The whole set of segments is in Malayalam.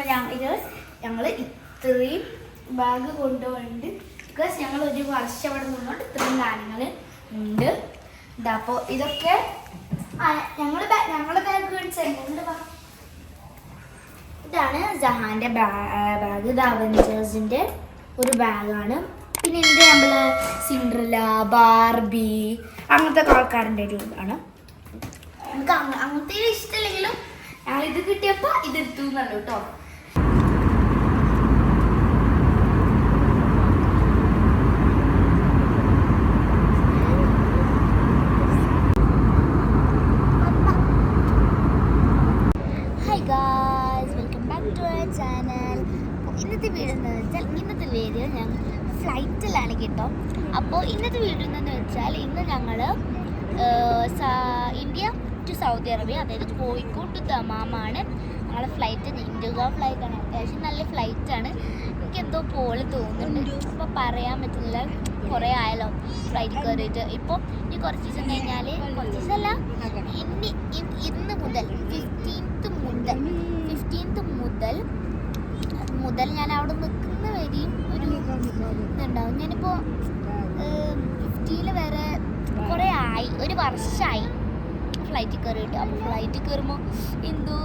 അപ്പം ഞങ്ങൾ ഞങ്ങൾ ഇത്രയും ബാഗ് കൊണ്ടുപോയിട്ടുണ്ട് ബിക്കോസ് ഞങ്ങൾ ഒരു വർഷം അവിടെ നിന്നുകൊണ്ട് ഇത്രയും കാര്യങ്ങൾ ഉണ്ട്. എന്താ ഇതൊക്കെ ഞങ്ങൾ ഞങ്ങളുടെ ബാഗ് മേടിച്ചുണ്ട് ഇതാണ് ജഹാന്റെ ബാഗ് ഇത് അവഞ്ചേഴ്സിന്റെ ഒരു ബാഗാണ് പിന്നെ എന്റെ നമ്മൾ സിൻഡ്രല ബാർബി അങ്ങനത്തെ ആൾക്കാരുടെ ഒരു ഇതാണ്. നമുക്ക് അങ്ങ- അങ്ങനത്തെ ഇഷ്ടമില്ലെങ്കിലും ഞങ്ങൾ ഇത് കിട്ടിയപ്പോ ഇത് എടുത്തു എന്നല്ലോ കേട്ടോ. Hi guys welcome back to our channel ഇന്നത്തെ വീഡിയോ എന്ന് വെച്ചാൽ ഇന്നത്തെ വീഡിയോ ഞങ്ങൾ ഫ്ലൈറ്റിലാണ് കേട്ടോ. അപ്പോൾ ഇന്നത്തെ വീഡിയോ എന്ന് വെച്ചാൽ ഇന്ന് ഞങ്ങൾ ഇന്ത്യ ടു സൗദി അറേബ്യ അതായത് കോഴിക്കോട് ടു ദമാമാണ് ഞങ്ങളുടെ ഫ്ലൈറ്റ് ഇൻഡിഗോ ഫ്ലൈറ്റാണ് അത്യാവശ്യം നല്ല ഫ്ലൈറ്റാണ് എനിക്ക് എന്തോ പോലെ തോന്നുന്നുണ്ട്. അപ്പോൾ പറയാൻ പറ്റില്ല കുറേ ആയല്ലോ ഫ്ലൈറ്റ് കയറിയിട്ട് ഇപ്പോൾ ഇനി കുറച്ച് ദിവസം കഴിഞ്ഞാൽ കുറച്ച് ദിവസമല്ല ഇനി ഇന്ന് മുതൽ ഫിഫ്റ്റീൻത്ത് മുതൽ ഫിഫ്റ്റീൻത്ത് മുതൽ മുതൽ ഞാൻ അവിടെ നിൽക്കുന്ന വരെയും ഒരു ഇതുണ്ടാവും. ഞാനിപ്പോൾ ഫിഫ്റ്റീനിൽ വരെ കുറേ ആയി. ഒരു വർഷമായി ഫ്ലൈറ്റിൽ കയറിയിട്ട് അപ്പോൾ ഫ്ലൈറ്റിൽ കയറുമ്പോൾ എന്തോ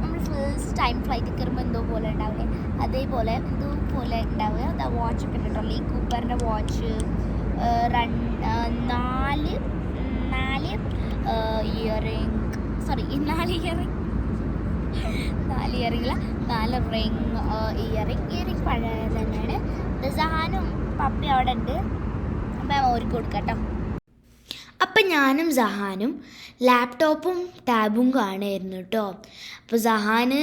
നമ്മൾ ഫസ്റ്റ് ടൈം ഫ്ലൈറ്റിൽ കയറുമ്പോൾ എന്തോ പോലെ ഉണ്ടാവില്ലേ അതേപോലെ എന്തോ പോലെ ഉണ്ടാവുക അത് ആ വാച്ച് ഒക്കെ ഉണ്ടല്ലോ ഈ കൂപ്പറിന്റെ വാച്ച് നാല് നാല് ഇയറിങ് സോറി നാല് ഇയറിങ് നാല് ഇയറിംഗ് നാല് റിംഗ് ഇയറിങ് ഇയറിങ് പഴയ തന്നെയാണ്. സഹാനും പപ്പി അവിടെ ഉണ്ട്. അപ്പം ഓർക്ക് കൊടുക്കട്ടോ അപ്പം ഞാനും സഹാനും ലാപ്ടോപ്പും ടാബും കാണുമായിരുന്നു കേട്ടോ. അപ്പോൾ സഹാന്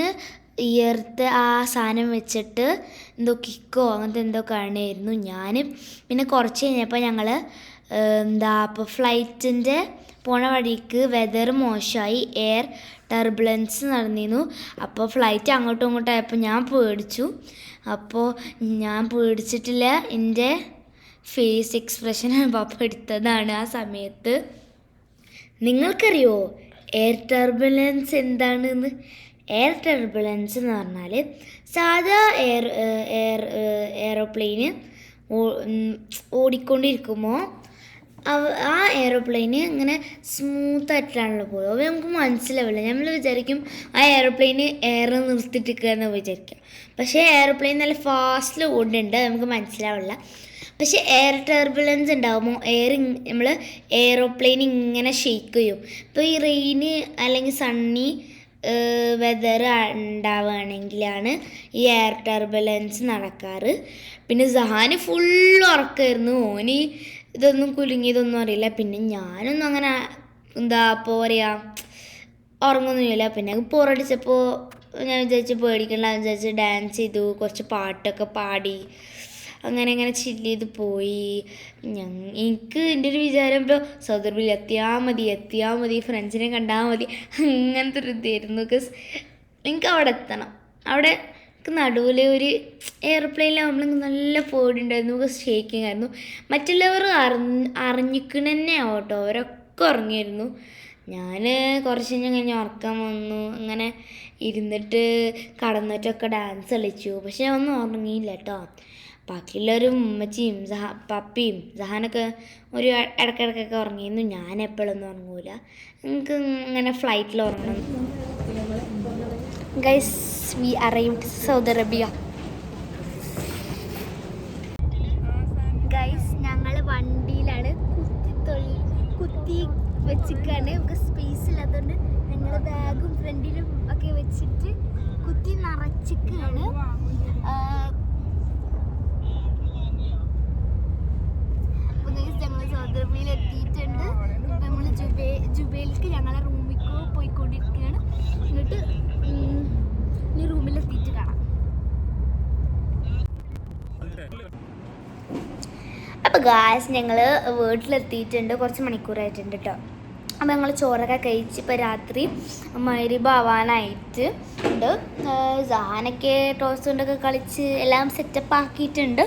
ഇയർത്തെ ആ സാധനം വെച്ചിട്ട് എന്തോ കിക്കോ അങ്ങനത്തെ എന്തോ കാണുമായിരുന്നു. ഞാൻ പിന്നെ കുറച്ച് കഴിഞ്ഞപ്പോൾ ഞങ്ങൾ എന്താ അപ്പോൾ ഫ്ലൈറ്റിന്റെ പോണ വഴിക്ക് വെതർ മോശമായി എയർ ടർബുലൻസ് നടന്നിരുന്നു. അപ്പോൾ ഫ്ലൈറ്റ് അങ്ങോട്ടും ഇങ്ങോട്ടും ആയപ്പോൾ ഞാൻ പേടിച്ചു. അപ്പോൾ ഞാൻ പേടിച്ചിട്ടില്ല. എന്റെ ഫേസ് എക്സ്പ്രഷൻ പപ്പ എടുത്തതാണ് ആ സമയത്ത്. നിങ്ങൾക്കറിയോ എയർ ടർബുലൻസ് എന്താണെന്ന്? എയർ ടർബുലൻസ് എന്ന് പറഞ്ഞാൽ സാധാ എയർ എയർ എയറോപ്ലെയിന് ഓടിക്കൊണ്ടിരിക്കുമ്പോൾ ആ എയറോപ്ലെയിന് ഇങ്ങനെ സ്മൂത്ത് ആയിട്ടാണല്ലോ അവ നമുക്ക് മനസ്സിലാവില്ല. നമ്മൾ വിചാരിക്കും ആ എയറോപ്ലെയിന് എയർ നിർത്തിയിട്ടിരിക്കുക എന്ന് വിചാരിക്കാം. പക്ഷേ എയറോപ്ലെയിൻ നല്ല ഫാസ്റ്റിൽ ഓടുന്നുണ്ട്. നമുക്ക് മനസ്സിലാവില്ല. പക്ഷേ എയർ ടർബുലൻസ് ഉണ്ടാകുമ്പോൾ എയർ നമ്മൾ എയറോപ്ലെയിൻ ഇങ്ങനെ ഷെയ്ക്ക് ചെയ്യും. ഇപ്പോൾ ഈ റെയിന് അല്ലെങ്കിൽ സണ്ണി വെതർ ഉണ്ടാവുകയാണെങ്കിലാണ് ഈ എയർ ടർബുലൻസ് നടക്കാറ്. പിന്നെ സഹാന് ഫുൾ ഉറക്കമായിരുന്നു ഓന് ഇതൊന്നും കുലുങ്ങിയതൊന്നും അറിയില്ല. പിന്നെ ഞാനൊന്നും അങ്ങനെ എന്താ ഇപ്പോൾ പറയുക ഉറങ്ങൊന്നുമില്ല പിന്നെ പോറടിച്ചപ്പോൾ ഞാൻ വിചാരിച്ച് പേടിക്കണ്ട വിചാരിച്ച് ഡാൻസ് ചെയ്തു കുറച്ച് പാട്ടൊക്കെ പാടി അങ്ങനെ അങ്ങനെ ചില്ല് ചെയ്ത് പോയി. എനിക്ക് എന്റെ ഒരു വിചാരം ഇപ്പോൾ സൗദർബിൽ എത്തിയാൽ മതി എത്തിയാൽ മതി ഫ്രണ്ട്സിനെ കണ്ടാൽ മതി. അങ്ങനത്തെ ഒരു ഇതായിരുന്നു എനിക്ക് അവിടെ എത്തണം. അവിടെ നടുവിൽ ഒരു എയർപ്ലെയിനിലാവുമ്പോൾ നല്ല പേടിയുണ്ടായിരുന്നു. നമുക്ക് ഷേക്കിംഗ് ആയിരുന്നു. മറ്റുള്ളവർ അറിഞ്ഞ് അറിഞ്ഞിക്കണ തന്നെ ആവട്ടോ അവരൊക്കെ ഉറങ്ങിയിരുന്നു. ഞാൻ കുറച്ച് കഴിഞ്ഞ് കഴിഞ്ഞ് ഉറക്കം വന്നു. അങ്ങനെ ഇരുന്നിട്ട് കടന്നിട്ടൊക്കെ ഡാൻസ് കളിച്ചു. പക്ഷെ ഒന്നും ഉറങ്ങിയില്ല കേട്ടോ ബാക്കിയുള്ളവരും ഉമ്മച്ചിയും സഹ പപ്പിയും സഹാനൊക്കെ ഒരു ഇടക്കിടക്കൊക്കെ ഉറങ്ങിയിരുന്നു. ഞാൻ എപ്പോഴൊന്നും ഉറങ്ങൂല. നിങ്ങൾക്ക് ഇങ്ങനെ ഫ്ലൈറ്റിൽ ഉറങ്ങണം. Guys we arrived Saudi Arabia guys ഞങ്ങൾ വണ്ടിയിലാണ് കുത്തി തൊള്ളി കുത്തി വെച്ചിട്ടാണ് നമുക്ക് സ്പേസ് ഇല്ലാത്തതുകൊണ്ട് ഞങ്ങൾ ബാഗും ഫ്രണ്ടിലും ഒക്കെ വെച്ചിട്ട് കുത്തി നിറച്ചിക്കാണ്. ഞങ്ങൾ സൗദി അറേബ്യയിൽ എത്തിയിട്ടുണ്ട്. നമ്മൾ ജുബേ ജുബേലിക്ക് ഞങ്ങളെ റൂമിലേക്ക് പോയിക്കൊണ്ടിരിക്കുകയാണ്. എന്നിട്ട് ഗാസ് ഞങ്ങൾ വീട്ടിലെത്തിയിട്ടുണ്ട്. കുറച്ച് മണിക്കൂറായിട്ടുണ്ട് കേട്ടോ അപ്പോൾ ഞങ്ങൾ ചോറൊക്കെ കഴിച്ച് ഇപ്പോൾ രാത്രി മരുഭ ആവാനായിട്ട് ഉണ്ട്. സഹാനൊക്കെ ടോസ് കൊണ്ടൊക്കെ കളിച്ച് എല്ലാം സെറ്റപ്പ് ആക്കിയിട്ടുണ്ട്.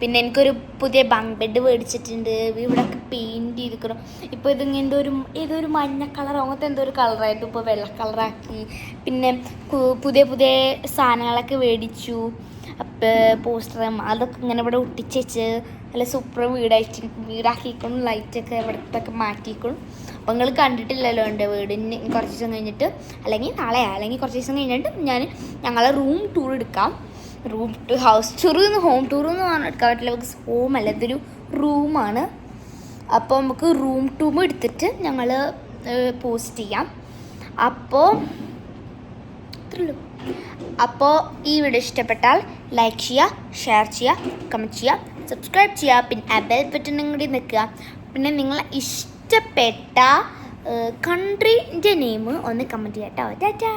പിന്നെ എനിക്കൊരു പുതിയ ബങ്ക് ബെഡ് മേടിച്ചിട്ടുണ്ട്. ഇവിടെ പെയിന്റ് ചെയ്തിരിക്കണം ഇപ്പോൾ ഇതിങ്ങനെ ഒരു ഏതൊരു മഞ്ഞ കളർ അങ്ങനത്തെ എന്തോ ഒരു കളറായിട്ട് ഇപ്പോൾ വെള്ള കളറാക്കി പിന്നെ പുതിയ പുതിയ സാധനങ്ങളൊക്കെ മേടിച്ചു. പോസ്റ്ററും അതൊക്കെ ഇങ്ങനെ ഇവിടെ ഒട്ടിച്ചേച്ച് നല്ല സൂപ്പർ വീടായിട്ട് വീടാക്കിക്കണം ലൈറ്റൊക്കെ ഇവിടത്തൊക്കെ മാറ്റിക്കണം അപ്പോൾ നിങ്ങൾ കണ്ടിട്ടില്ലല്ലോ എന്റെ വീടിന് കുറച്ച് ദിവസം കഴിഞ്ഞിട്ട് അല്ലെങ്കിൽ നാളെ അല്ലെങ്കിൽ കുറച്ച് ദിവസം കഴിഞ്ഞിട്ട് ഞാൻ ഞങ്ങളെ റൂം ടൂർ എടുക്കാം. റൂം ഹൗസ് ടൂർ എന്ന് ഹോം ടൂർ എന്ന് പറഞ്ഞാൽ എടുക്കാൻ പറ്റില്ല. നമുക്ക് ഹോം അല്ല ഇതൊരു റൂമാണ് അപ്പോൾ നമുക്ക് റൂം ടൂം എടുത്തിട്ട് ഞങ്ങൾ പോസ്റ്റ് ചെയ്യാം. അപ്പോൾ ഇത്രയുള്ളൂ അപ്പോൾ ഈ വീഡിയോ ഇഷ്ടപ്പെട്ടാൽ ലൈക്ക് ചെയ്യുക ഷെയർ ചെയ്യുക കമന്റ് ചെയ്യുക സബ്സ്ക്രൈബ് ചെയ്യുക പിന്നെ ആ ബെൽ ബട്ടണും കൂടി നിൽക്കുക. പിന്നെ നിങ്ങൾ ഇഷ്ടപ്പെട്ട കൺട്രീന്റെ നെയിം ഒന്ന് കമന്റ് ചെയ്യാം കേട്ടോ ടാറ്റാ